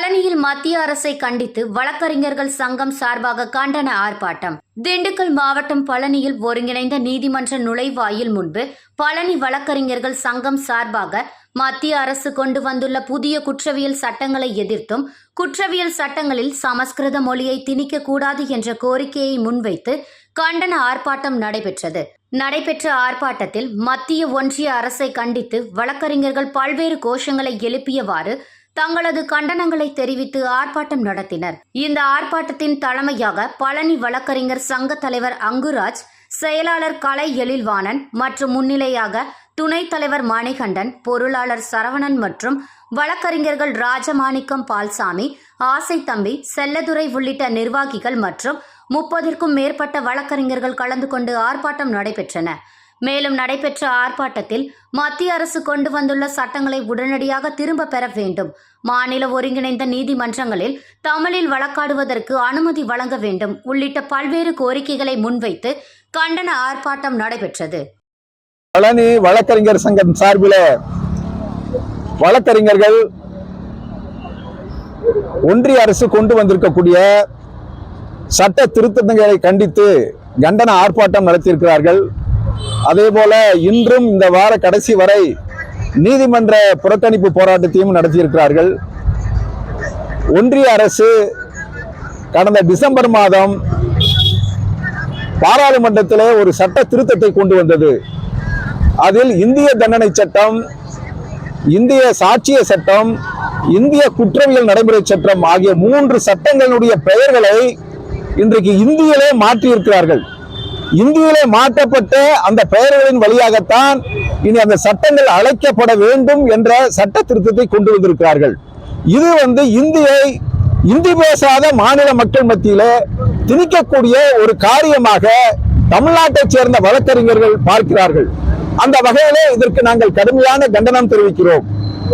பழனியில் மத்திய அரசை கண்டித்து வழக்கறிஞர்கள் சங்கம் சார்பாக கண்டன ஆர்ப்பாட்டம். திண்டுக்கல் மாவட்டம் பழனியில் ஒருங்கிணைந்த நீதிமன்ற நுழைவாயில் முன்பு பழனி வழக்கறிஞர்கள் சங்கம் சார்பாக மத்திய அரசு கொண்டு வந்துள்ள புதிய குற்றவியல் சட்டங்களை எதிர்த்தும் குற்றவியல் சட்டங்களில் சமஸ்கிருத மொழியை திணிக்க கூடாது என்ற கோரிக்கையை முன்வைத்து கண்டன ஆர்ப்பாட்டம் நடைபெற்றது. நடைபெற்ற ஆர்ப்பாட்டத்தில் மத்திய ஒன்றிய அரசை கண்டித்து வழக்கறிஞர்கள் பல்வேறு கோஷங்களை எழுப்பியவாறு தங்களது கண்டனங்களை தெரிவித்து ஆர்ப்பாட்டம் நடத்தினர். இந்த ஆர்ப்பாட்டத்தின் தலைமையாக பழனி வழக்கறிஞர் சங்க தலைவர் அங்குராஜ் செயலாளர் கலை எழில்வாணன் மற்றும் முன்னிலையாக துணைத் தலைவர் மணிகண்டன் பொருளாளர் சரவணன் மற்றும் வழக்கறிஞர்கள் ராஜமாணிக்கம் பால்சாமி ஆசை தம்பி செல்லதுரை உள்ளிட்ட நிர்வாகிகள் மற்றும் முப்பதிற்கும் மேற்பட்ட வழக்கறிஞர்கள் கலந்து கொண்டு ஆர்ப்பாட்டம் நடைபெற்றன. மேலும் நடைபெற்ற ஆர்ப்பாட்டத்தில் மத்திய அரசு கொண்டு வந்துள்ள சட்டங்களை உடனடியாக திரும்ப பெற வேண்டும். மாநில ஒருங்கிணைந்த நீதிமன்றங்களில் தமிழில் வழக்காடுவதற்கு அனுமதி வழங்க வேண்டும். உள்ளிட்ட பல்வேறு கோரிக்கைகளை முன்வைத்து கண்டன ஆர்ப்பாட்டம் நடைபெற்றது. பழனி வழக்கறிஞர் சங்கம் சார்பில் வழக்கறிஞர்கள் ஒன்றிய அரசு கொண்டு வந்திருக்கக்கூடிய சட்ட திருத்தங்களை கண்டித்து கண்டன ஆர்ப்பாட்டம் நடத்தியிருக்கிறார்கள். அதே போல இன்றும் இந்த வார கடைசி வரை நீதிமன்ற புறக்கணிப்பு போராட்டத்தையும் நடத்தியிருக்கிறார்கள். ஒன்றிய அரசு கடந்த டிசம்பர் மாதம் பாராளுமன்றத்தில் ஒரு சட்ட திருத்தத்தை கொண்டு வந்தது. அதில் இந்திய தண்டனை சட்டம் இந்திய சாட்சிய சட்டம் இந்திய குற்றவியல் நடைமுறை சட்டம் ஆகிய மூன்று சட்டங்களுடைய பெயர்களை இன்றைக்கு இந்தியிலே மாற்றியிருக்கிறார்கள். இந்தியிலே மாற்றப்பட்ட அந்த பெயர்களின் வழியாகத்தான் இனி அந்த சட்டங்கள் அழைக்கப்பட வேண்டும் என்ற சட்ட திருத்தத்தை கொண்டு வந்திருக்கிறார்கள். இது வந்து இந்தியை இந்தி பேசாத மாநில மக்கள் மத்தியில திணிக்கக்கூடிய ஒரு காரியமாக தமிழ்நாட்டைச் சேர்ந்த வழக்கறிஞர்கள் பார்க்கிறார்கள். அந்த வகையிலே இதற்கு நாங்கள் கடுமையான கண்டனம் தெரிவிக்கிறோம்.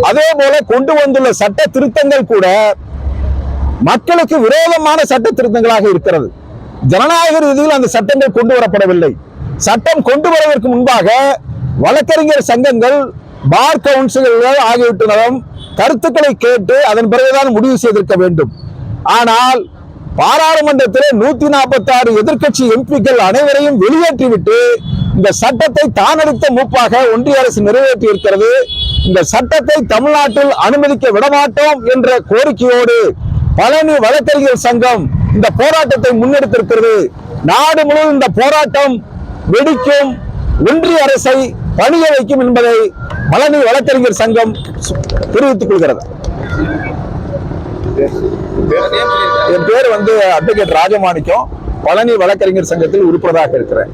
அதே போல கொண்டு வந்துள்ள சட்ட திருத்தங்கள் கூட மக்களுக்கு விரோதமான சட்ட திருத்தங்களாக இருக்கிறது. ஜனநாயக ரீதியில் அந்த சட்டங்கள் கொண்டு வரப்படவில்லை சட்டம் கொண்டு வருவதற்கு முன்பாக வழக்கறிஞர் சங்கங்கள் பார் கவுன்சில்கள் ஆகியவற்றினரும் கருத்துக்களை கேட்டு அதன் பிறகுதான் முடிவு செய்திருக்க வேண்டும். ஆனால் பாராளுமன்றத்திலே நூத்தி நாற்பத்தி ஆறு எதிர்கட்சி எம்பிக்கள் அனைவரையும் வெளியேற்றிவிட்டு இந்த சட்டத்தை தானடித்த மூப்பாக ஒன்றிய அரசு நிறைவேற்றி இருக்கிறது இந்த சட்டத்தை தமிழ்நாட்டில் அனுமதிக்க விடமாட்டோம் என்ற கோரிக்கையோடு பழனி வழக்கறிஞர் சங்கம் இந்த போராட்டத்தை முன்னெடுத்திருக்கிறது. நாடு முழுவதும் இந்த போராட்டம் வெடிக்கும். ஒன்றிய அரசை பணிய வைக்கும் என்பதை பழனி வழக்கறிஞர் சங்கம் தெரிவித்துக் கொள்கிறது. என் பேர் வந்து அட்வொகேட் ராஜமாணிக்கம். பழனி வழக்கறிஞர் சங்கத்தில் உறுப்பினராக இருக்கிறேன்.